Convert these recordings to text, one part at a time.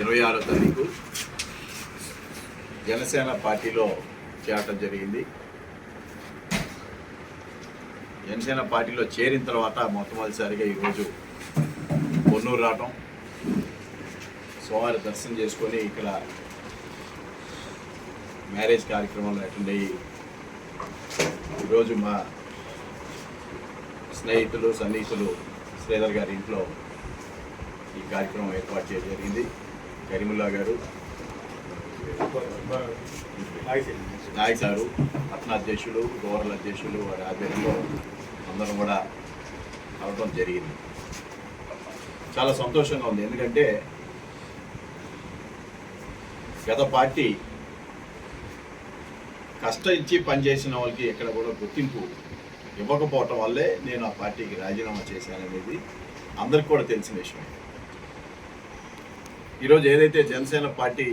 ఇరవై ఆరో తారీఖు జనసేన పార్టీలో చేరటం జరిగింది. జనసేన పార్టీలో చేరిన తర్వాత మొట్టమొదటిసారిగా ఈరోజు పొన్నూరు రావటం సోమవారం దర్శనం చేసుకొని ఇక్కడ మ్యారేజ్ కార్యక్రమాలు అటెండ్ అయ్యి ఈరోజు మా స్నేహితులు సన్నిహితులు శ్రీధర్ గారి ఇంట్లో ఈ కార్యక్రమం ఏర్పాటు చేయడం జరిగింది. కరీముల్లా గారు నాయక్ సారు పట్న అధ్యక్షులు గోవర్ల అధ్యక్షులు వారి ఆధ్వర్యంలో అందరం కూడా అవడం జరిగింది. చాలా సంతోషంగా ఉంది. ఎందుకంటే గత పార్టీ కష్టించి పనిచేసిన వాళ్ళకి ఎక్కడ కూడా గుర్తింపు ఇవ్వకపోవటం వల్లే నేను ఆ పార్టీకి రాజీనామా చేశాననేది అందరికి కూడా తెలిసిన విషయం ఈరోజు ఏదైతే జనసేన పార్టీ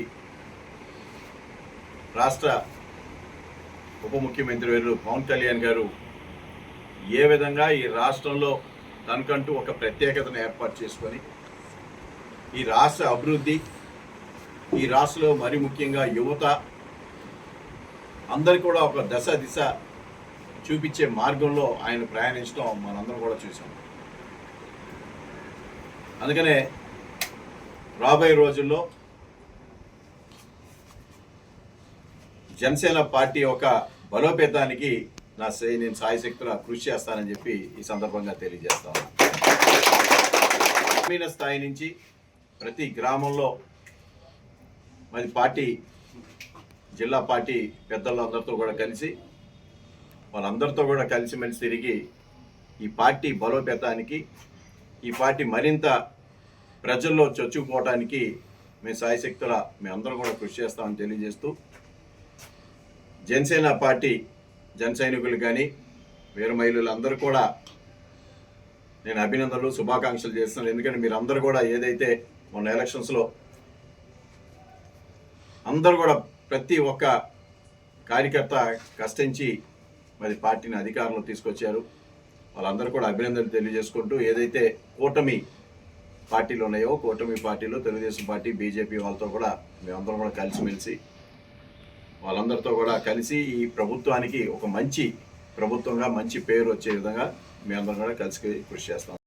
రాష్ట్ర ఉప ముఖ్యమంత్రి వేరు పవన్ కళ్యాణ్ గారు ఏ విధంగా ఈ రాష్ట్రంలో తనకంటూ ఒక ప్రత్యేకతను ఏర్పాటు చేసుకొని ఈ రాష్ట్ర అభివృద్ధి ఈ రాష్ట్రంలో మరి ముఖ్యంగా యువత అందరికి కూడా ఒక దశ దిశ చూపించే మార్గంలో ఆయన ప్రయాణించడం మనందరం కూడా చూసాం అందుకనే రాబోయే రోజుల్లో జనసేన పార్టీ ఒక బలోపేతానికి నా నేను సాయశక్తుల కృషి చేస్తానని చెప్పి ఈ సందర్భంగా తెలియజేస్తాను గ్రామీణ స్థాయి నుంచి ప్రతి గ్రామంలో మరి పార్టీ జిల్లా పార్టీ పెద్దలందరితో కూడా కలిసి వాళ్ళందరితో కూడా కలిసిమెలిసి తిరిగి ఈ పార్టీ బలోపేతానికి ఈ పార్టీ మరింత ప్రజల్లో చొచ్చుకుపోవటానికి మేము సాయశక్తుల మేము అందరూ కూడా కృషి చేస్తామని తెలియజేస్తూ జనసేన పార్టీ జన సైనికులు కానీ వీర మహిళలు అందరూ కూడా నేను అభినందనలు శుభాకాంక్షలు చేస్తున్నాను. ఎందుకంటే మీరు అందరూ కూడా ఏదైతే మొన్న ఎలక్షన్స్లో అందరూ కూడా ప్రతి ఒక్క కార్యకర్త కష్టించి మరి పార్టీని అధికారంలో తీసుకొచ్చారు. వాళ్ళందరూ కూడా అభినందనలు తెలియజేసుకుంటూ ఏదైతే కూటమి పార్టీలు ఉన్నాయో కూటమి పార్టీలో తెలుగుదేశం పార్టీ బీజేపీ వాళ్ళతో కూడా మేమందరం కూడా కలిసిమెలిసి వాళ్ళందరితో కూడా కలిసి ఈ ప్రభుత్వానికి ఒక మంచి ప్రభుత్వంగా మంచి పేరు వచ్చే విధంగా మేమందరం కూడా కలిసి కృషి చేస్తాం.